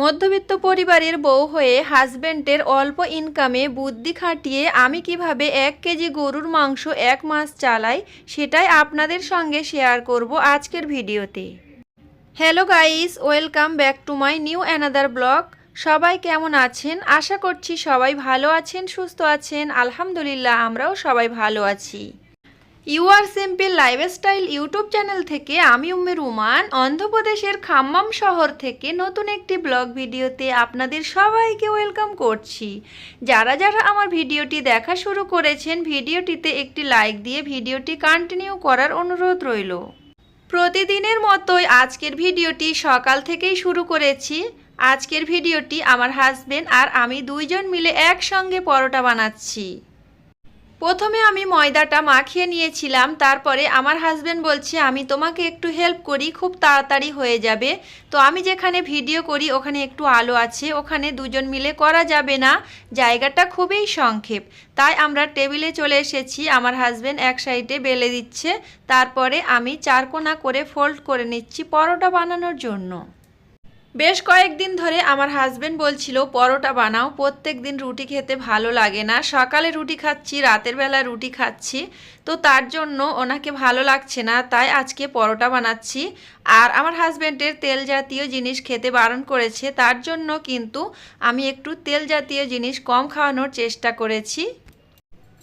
মধ্যবিত্ত পরিবারের বউ হয়ে হাজবেন্ডের অল্প ইনকামে বুদ্ধি খাটিয়ে আমি কীভাবে এক কেজি গরুর মাংস এক মাস চালাই, সেটাই আপনাদের সঙ্গে শেয়ার করব আজকের ভিডিওতে। Hello guys, welcome back to my new another blog. সবাই কেমন আছেন? আশা করছি সবাই ভালো আছেন, সুস্থ আছেন। আলহামদুলিল্লাহ, আমরাও সবাই ভালো আছি। You are simple lifestyle YouTube channel থেকে আমি উম্মে উমান অন্ধ্রপ্রদেশের খাম্মাম শহর থেকে নতুন একটি ব্লগ ভিডিওতে আপনাদের সবাইকে ওয়েলকাম করছি। যারা যারা আমার ভিডিওটি দেখা শুরু করেছেন, ভিডিওটিতে একটি লাইক দিয়ে ভিডিওটি কন্টিনিউ করার অনুরোধ রইল। প্রতিদিনের মতোই আজকের ভিডিওটি সকাল থেকেই শুরু করেছি। আজকের ভিডিওটি আমার হাজবেন্ড আর আমি দুইজন মিলে একসঙ্গে পরোটা বানাচ্ছি। প্রথমে আমি ময়দাটা মাখিয়ে নিয়েছিলাম, তারপরে আমার হাজবেন্ড বলছে, আমি তোমাকে একটু হেল্প করি, খুব তাড়াতাড়ি হয়ে যাবে। তো আমি যেখানে ভিডিও করি, ওখানে একটু আলো আছে, ওখানে দুজন মিলে করা যাবে না। জায়গাটা খুবই সংক্ষেপ। তাই আমরা টেবিলে চলে এসেছি, আমার হাজবেন্ড এক সাইডে বেলে দিচ্ছে, তারপরে আমি চারকোনা করে ফোল্ড করে নিচ্ছি পরোটা বানানোর জন্য। বেশ কয়েকদিন ধরে আমার হাজবেন্ড বলছিল, পরোটা বানাও, প্রত্যেক দিন রুটি খেতে ভালো লাগে না। সকালে রুটি খাচ্ছি, রাতের বেলা রুটি খাচ্ছি, তো তার জন্য ওনাকে ভালো লাগছে না, তাই আজকে পরোটা বানাচ্ছি। আর আমার হাজবেন্ডের তেল জাতীয় জিনিস খেতে বারণ করেছে, তার জন্য কিন্তু আমি একটু তেল জাতীয় জিনিস কম খাওয়ানোর চেষ্টা করেছি।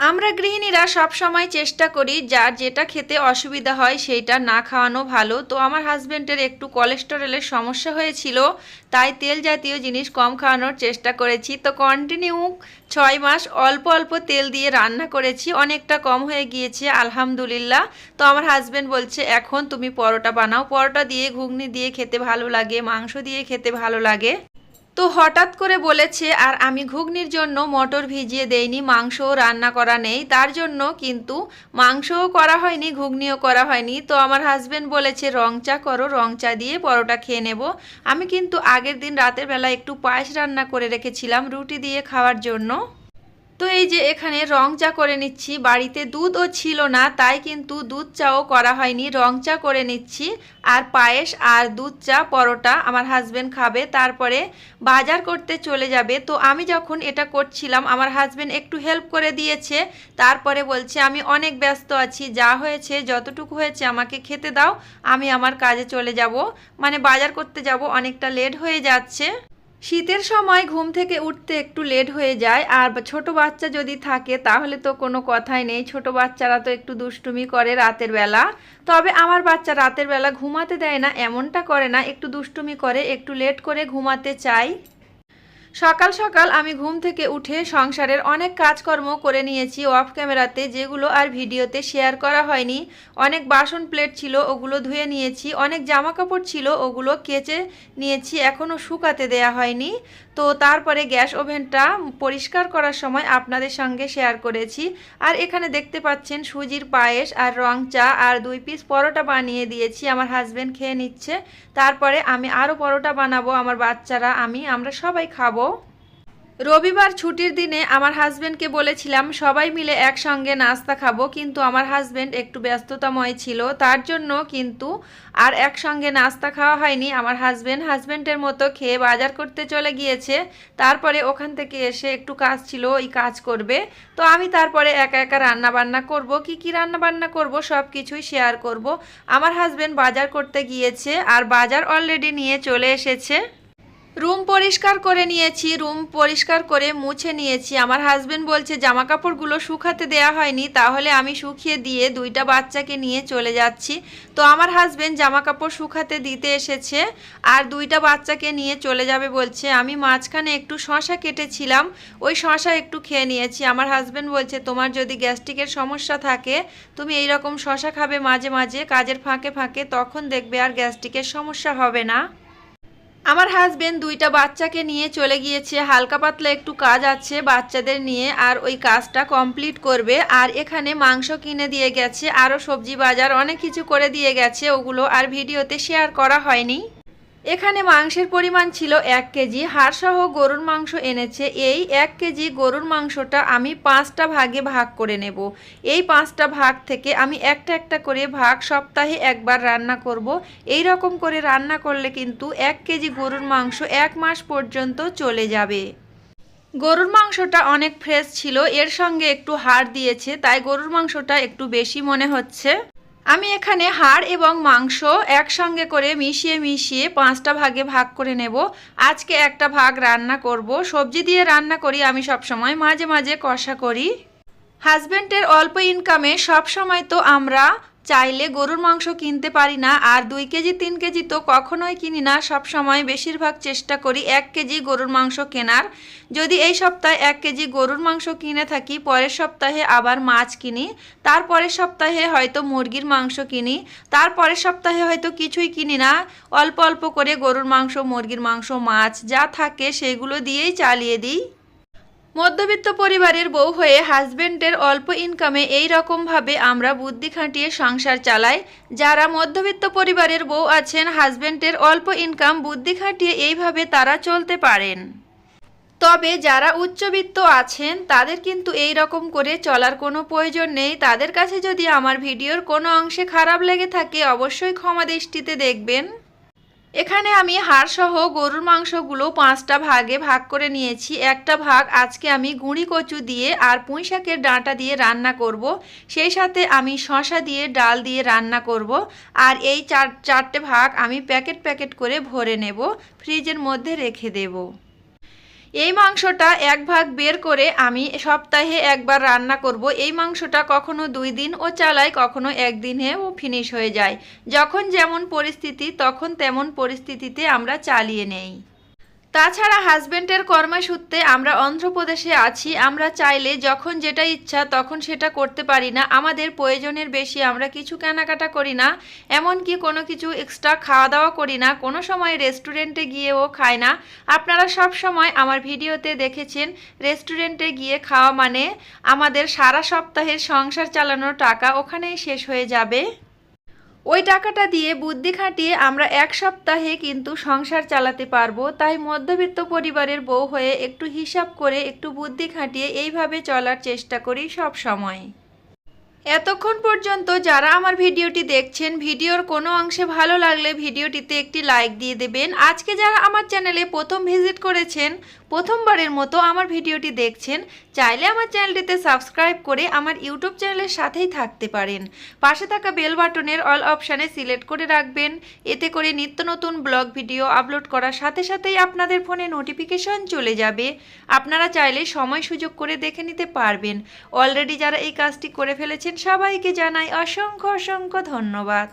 আমরা গৃহিণীরা সব সময় চেষ্টা করি যার যেটা খেতে অসুবিধা হয় সেইটা না খাওয়ানো ভালো। তো আমার হাজবেন্ডের একটু কোলেস্টেরলের সমস্যা হয়েছিল, তাই তেল জাতীয় জিনিস কম খাওয়ানোর চেষ্টা করেছি। তো কন্টিনিউ ছয় মাস অল্প অল্প তেল দিয়ে রান্না করেছি, অনেকটা কম হয়ে গিয়েছে, আলহামদুলিল্লাহ। তো আমার হাজবেন্ড বলছে, এখন তুমি পরোটা বানাও। পরোটা দিয়ে, ঘুগনি দিয়ে খেতে ভালো লাগে, মাংস দিয়ে খেতে ভালো লাগে। তো হঠাৎ করে বলেছে, আর আমি ঘুগনির জন্য মটর ভিজিয়ে দেইনি, মাংসও রান্না করা নেই, তার জন্য কিন্তু মাংসও করা হয়নি, ঘুগনিও করা হয়নি। তো আমার হাজব্যান্ড বলেছে, রং চা করো, রং চা দিয়ে পরোটা খেয়ে নেব। আমি কিন্তু আগের দিন রাতের বেলা একটু পায়েস রান্না করে রেখেছিলাম, রুটি দিয়ে খাওয়ার জন্য। তো এই যে এখানে রং চা করে নিচ্ছি, বাড়িতে দুধও ছিল না, তাই কিন্তু দুধ চাও করা হয়নি। রং চা করে নিচ্ছি, আর পায়েস আর দুধ চা, পরোটা আমার হাজবেন্ড খাবে, তারপরে বাজার করতে চলে যাবে। তো আমি যখন এটা করছিলাম, আমার হাজবেন্ড একটু হেল্প করে দিয়েছে, তারপরে বলছে, আমি অনেক ব্যস্ত আছি, যা হয়েছে, যতটুকু হয়েছে আমাকে খেতে দাও, আমি আমার কাজে চলে যাব। মানে বাজার করতে যাব, অনেকটা লেট হয়ে যাচ্ছে। শীতের সময় ঘুম থেকে উঠতে একটু লেট হয়ে যায়, আর ছোট বাচ্চা যদি থাকে তাহলে তো কোনো কথাই নেই। ছোট বাচ্চারা তো একটু দুষ্টুমি করে রাতের বেলা। তবে আমার বাচ্চা রাতের বেলা ঘুমাতে দেয় না, এমনটা করে না, একটু দুষ্টুমি করে, একটু লেট করে ঘুমাতে চাই। সকাল সকাল আমি ঘুম থেকে উঠে সংসারের অনেক কাজকর্ম করে নিয়েছি। অফ ক্যামেরাতে যেগুলো আর ভিডিওতে শেয়ার করা হয়নি। অনেক বাসন প্লেট ছিল, ওগুলো ধুয়ে নিয়েছি। অনেক জামা কাপড় ছিল, ওগুলো কেচে নিয়েছি এখনও শুকাতে দেয়া হয়নি। তো তারপরে গ্যাস ওভেনটা পরিষ্কার করার সময় আপনাদের সঙ্গে শেয়ার করেছি। আর এখানে দেখতে পাচ্ছেন সুজির পায়েস আর রং চা আর দুই পিস পরোটা বানিয়ে দিয়েছি। আমার হাজব্যান্ড খেয়ে নিচ্ছে। তারপরে আমি আরও পরোটা বানাবো, আমার বাচ্চারা, আমি, আমরা সবাই খাব। রবিবার ছুটির দিনে আমার হাজব্যান্ডকে বলেছিলাম, সবাই মিলে একসঙ্গে নাস্তা খাব, কিন্তু আমার হাজব্যান্ড একটু ব্যস্ততাময় ছিল, তার জন্য কিন্তু আর একসঙ্গে নাস্তা খাওয়া হয়নি। আমার হাজব্যান্ড হাজব্যান্ডের মতো খেয়ে বাজার করতে চলে গিয়েছে, তারপরে ওখান থেকে এসে একটু কাজ ছিল, ওই কাজ করবে। তো আমি তারপরে একা একা রান্না বান্না করব, কি কি রান্না বান্না করব, সব কিছুই শেয়ার করব। আমার হাজব্যান্ড বাজার করতে গিয়েছে, আর বাজার অলরেডি নিয়ে চলে এসেছে। রুম পরিষ্কার করে নিয়েছি, রুম পরিষ্কার করে মুছে নিয়েছি। আমার হাজবেন্ড বলছে জামা কাপড়গুলো শুকাতে দেয়া হয়নি, তাহলে আমি শুকিয়ে দিয়ে দুইটা বাচ্চাকে নিয়ে চলে যাচ্ছি। তো আমার হাজবেন্ড জামা কাপড় শুকাতে দিতে এসেছে আর দুইটা বাচ্চাকে নিয়ে চলে যাবে বলছে। আমি মাঝখানে একটু শশা কেটেছিলাম, ওই শশা একটু খেয়ে নিয়েছি। আমার হাজবেন্ড বলছে, তোমার যদি গ্যাস্ট্রিকের সমস্যা থাকে, তুমি এই রকম শশা খাবে মাঝে মাঝে, কাজের ফাঁকে ফাঁকে, তখন দেখবে আর গ্যাস্ট্রিকের সমস্যা হবে না। আমার হাজবেন্ড দুইটা বাচ্চাকে নিয়ে চলে গিয়েছে। হালকা পাতলা একটু কাজ আছে বাচ্চাদের নিয়ে আর ওই কাজটা কমপ্লিট করবে। আর এখানে মাংস কিনে দিয়ে গেছে আরও সবজি বাজার অনেক কিছু করে দিয়ে গেছে, ওগুলো আর ভিডিওতে শেয়ার করা হয়নি। এখানে মাংসের পরিমাণ ছিল এক কেজি, হাড়সহ গরুর মাংস এনেছে। এই এক কেজি গরুর মাংসটা আমি পাঁচটা ভাগে ভাগ করে নেব। এই পাঁচটা ভাগ থেকে আমি একটা একটা করে ভাগ সপ্তাহে একবার রান্না করব। এই রকম করে রান্না করলে কিন্তু এক কেজি গরুর মাংস এক মাস পর্যন্ত চলে যাবে। গরুর মাংসটা অনেক ফ্রেশ ছিল, এর সঙ্গে একটু হাড় দিয়েছে, তাই গরুর মাংসটা একটু বেশি মনে হচ্ছে। আমি এখানে হাড় এবং মাংস একসঙ্গে করে মিশিয়ে মিশিয়ে পাঁচটা ভাগে ভাগ করে নেব। আজকে একটা ভাগ রান্না করব। সবজি দিয়ে রান্না করি, আমি সবসময় মাঝে মাঝে কষা করি। হাজব্যান্ডের অল্প ইনকামে সব সময় তো আমরা চাইলে গরুর মাংস কিনতে পারি না, আর দুই কেজি, তিন কেজি তো কখনোই কিনি না। সব সময় বেশিরভাগ চেষ্টা করি এক কেজি গরুর মাংস কেনার। যদি এই সপ্তাহে এক কেজি গরুর মাংস কিনে থাকি, পরের সপ্তাহে আবার মাছ কিনি তারপরের সপ্তাহে হয়তো মুরগির মাংস কিনি তারপরের সপ্তাহে হয়তো কিছুই কিনি না। অল্প অল্প করে গরুর মাংস, মুরগির মাংস, মাছ যা থাকে সেগুলো দিয়েই চালিয়ে দিই। মধ্যবিত্ত পরিবারের বউ হয়ে হাজবেন্ডের অল্প ইনকামে এই রকমভাবে আমরা বুদ্ধি খাটিয়ে সংসার চালাই। যারা মধ্যবিত্ত পরিবারের বউ আছেন, হাজবেন্ডের অল্প ইনকাম বুদ্ধি খাটিয়ে এইভাবে তারা চলতে পারেন। তবে যারা উচ্চবিত্ত আছেন, তাদের কিন্তু এই রকম করে চলার কোনো প্রয়োজন নেই। তাদের কাছে যদি আমার ভিডিওর কোনো অংশে খারাপ লেগে থাকে, অবশ্যই ক্ষমা দৃষ্টিতে দেখবেন। এখানে আমি হাড়সহ গরুর মাংসগুলো পাঁচটা ভাগে ভাগ করে নিয়েছি একটা ভাগ আজকে আমি গুঁড়ি কচু দিয়ে আর পুঁই শাকের ডাঁটা দিয়ে রান্না করব। সেই সাথে আমি শশা দিয়ে ডাল দিয়ে রান্না করব। আর এই চার, চারটে ভাগ আমি প্যাকেট প্যাকেট করে ভরে নেব ফ্রিজের মধ্যে রেখে দেবো এই মাংসটা এক ভাগ বের করে আমি সপ্তাহে একবার রান্না করব। এই মাংসটা কখনো দুই দিন ও চালাই কখনো একদিনে ও ফিনিশ হয়ে যায়। যখন যেমন পরিস্থিতি, তখন তেমন পরিস্থিতিতে আমরা চালিয়ে নেই। তাছাড়া হাজব্যান্ডের কর্মসূত্রে আমরা অন্ধ্রপ্রদেশে আছি। আমরা চাইলে যখন যেটা ইচ্ছা তখন সেটা করতে পারি না। আমাদের প্রয়োজনের বেশি আমরা কিছু কেনাকাটা করি না। এমনকি কোনো কিছু এক্সট্রা খাওয়া দাওয়া করি না। কোনো সময় রেস্টুরেন্টে গিয়েও খাই না। আপনারা সব সময় আমার ভিডিওতে দেখেছেন রেস্টুরেন্টে গিয়ে খাওয়া মানে আমাদের সারা সপ্তাহের সংসার চালানোর টাকা ওখানেই শেষ হয়ে যাবে। ওই টাকাটা দিয়ে বুদ্ধি খাটিয়ে আমরা এক সপ্তাহে কিন্তু সংসার চালাতে পারব তাই মধ্যবিত্ত পরিবারের বউ হয়ে একটু হিসাব করে একটু বুদ্ধি খাটিয়ে এইভাবে চলার চেষ্টা করি সব সময়। এতক্ষণ পর্যন্ত যারা আমার ভিডিওটি দেখছেন, ভিডিওর কোনো অংশে ভালো লাগলে ভিডিওটিতে একটি লাইক দিয়ে দেবেন আজকে যারা আমার চ্যানেলে প্রথম ভিজিট করেছেন প্রথমবারের মতো আমার ভিডিওটি দেখছেন, চাইলে আমার চ্যানেলটিতে সাবস্ক্রাইব করে আমার ইউটিউব চ্যানেলের সাথেই থাকতে পারেন। পাশে থাকা বেল বাটনের অল অপশানে সিলেক্ট করে রাখবেন। এতে করে নিত্য নতুন ব্লগ ভিডিও আপলোড করার সাথে সাথেই আপনাদের ফোনে নোটিফিকেশন চলে যাবে। আপনারা চাইলে সময় সুযোগ করে দেখে নিতে পারবেন। অলরেডি যারা এই কাজটি করে ফেলেছেন, সবাইকে জানাই অসংখ্য অসংখ্য ধন্যবাদ।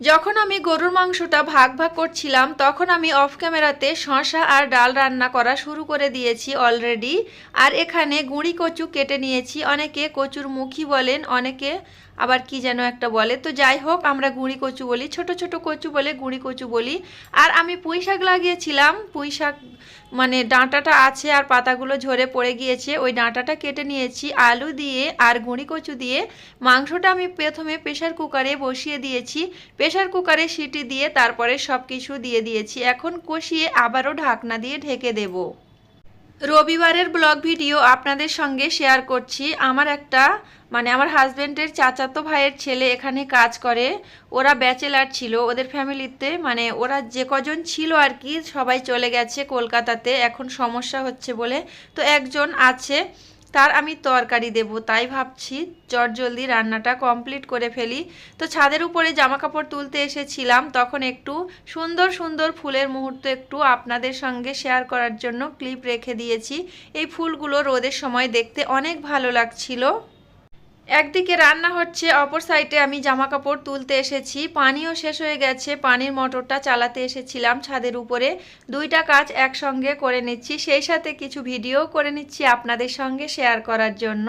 যখন আমি গরুর মাংসটা ভাগ ভাগ করছিলাম, তখন আমি অফ ক্যামেরাতে শশা আর ডাল রান্না করা শুরু করে দিয়েছি অলরেডি আর এখানে গুঁড়ি কচু কেটে নিয়েছি। অনেকে কচুর মুখী বলেন, অনেকে আবার কি যেন একটা বলে। তো যাই হোক, আমরা গুঁড়ি কচু বলি, ছোট ছোট কচু বলে গুঁড়ি কচু বলি। আর আমি পুঁই শাক লাগিয়েছিলাম। পুঁই শাক মানে ডাঁটাটা আছে আর পাতাগুলো ঝরে পড়ে গিয়েছে, ওই ডাঁটাটা কেটে নিয়েছি, আলু দিয়ে আর গুঁড়ি কচু দিয়ে। মাংসটা আমি প্রথমে প্রেশার কুকারে বসিয়ে দিয়েছি প্রেশার কুকারে সিটি দিয়ে তারপরে সব কিছু দিয়ে দিয়েছি। এখন কষিয়ে আবারও ঢাকনা দিয়ে ঢেকে দেবো। রবিবারের ব্লগ ভিডিও আপনাদের সঙ্গে শেয়ার করছি। আমার একটা মানে আমার হাজব্যান্ডের চাচাতো ভাইয়ের ছেলে এখানে কাজ করে। ওরা ব্যাচেলার ছিল, ওদের ফ্যামিলিতে মানে ওরা যে কজন ছিল আর কি, সবাই চলে গেছে কলকাতাতে। এখন সমস্যা হচ্ছে বলে তো একজন আছে। তার আমি তরকারি দেব, তাই ভাবছি। চট জলদি রান্নাটা কমপ্লিট করে ফেলি। তো ছাদের উপরে জামা কাপড় তুলতে এসেছিলাম, তখন একটু সুন্দর সুন্দর ফুলের মুহূর্ত একটু আপনাদের সঙ্গে শেয়ার করার জন্য ক্লিপ রেখে দিয়েছি। এই ফুলগুলো রোদের সময় দেখতে অনেক ভালো লাগছিল। একদিকে রান্না হচ্ছে, অপর সাইডে আমি জামা কাপড় তুলতে এসেছি। পানিও শেষ হয়ে গেছে, পানির মোটরটা চালাতে এসেছিলাম ছাদের উপরে। দুইটা কাজ একসঙ্গে করে নিচ্ছি, সেই সাথে কিছু ভিডিও করে নিচ্ছি আপনাদের সঙ্গে শেয়ার করার জন্য।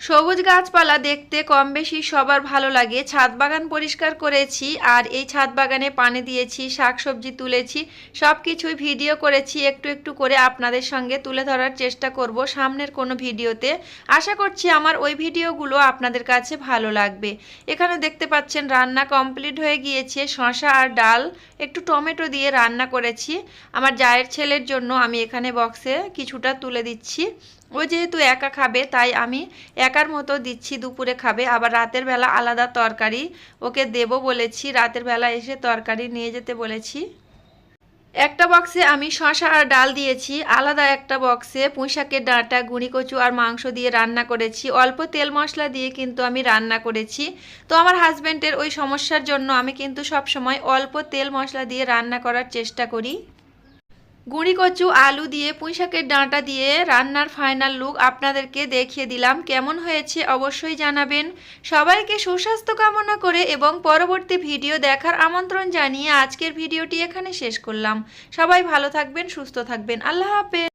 সবুজ গাছপালা দেখতে কম বেশি সবার ভালো লাগে। ছাদ বাগান পরিষ্কার করেছি আর এই ছাদ বাগানে পানি দিয়েছি, শাকসবজি তুলেছি সব কিছুই ভিডিও করেছি। একটু একটু করে আপনাদের সঙ্গে তুলে ধরার চেষ্টা করব সামনের কোনো ভিডিওতে। আশা করছি আমার ওই ভিডিওগুলো আপনাদের কাছে ভালো লাগবে। এখানে দেখতে পাচ্ছেন রান্না কমপ্লিট হয়ে গিয়েছে শশা আর ডাল, একটু টমেটো দিয়ে রান্না করেছি। আমার জায়ের ছেলের জন্য আমি এখানে বক্সে কিছুটা তুলে দিচ্ছি। ও যেহেতু একা খাবে, তাই আমি একার মতো দিচ্ছি দুপুরে খাবে। আবার রাতের বেলা আলাদা তরকারি ওকে দেবো বলেছি। রাতের বেলা এসে তরকারি নিয়ে যেতে বলেছি। একটা বক্সে আমি শশা আর ডাল দিয়েছি। আলাদা একটা বক্সে পুঁইশাকের ডাঁটা গুঁড়ি কচু আর মাংস দিয়ে রান্না করেছি। অল্প তেল মশলা দিয়ে কিন্তু আমি রান্না করেছি। তো আমার হাজব্যান্ডের ওই সমস্যার জন্য আমি কিন্তু সব সময় অল্প তেল মশলা দিয়ে রান্না করার চেষ্টা করি। গুঁড়ি কচু আলু দিয়ে, পুঁইশাকের ডাঁটা দিয়ে রান্নার ফাইনাল লুক আপনাদেরকে দেখিয়ে দিলাম। কেমন হয়েছে অবশ্যই জানাবেন। সবাইকে সুস্বাস্থ্য কামনা করে এবং পরবর্তী ভিডিও দেখার আমন্ত্রণ জানিয়ে আজকের ভিডিওটি এখানে শেষ করলাম। সবাই ভালো থাকবেন, সুস্থ থাকবেন। আল্লাহ হাফেজ।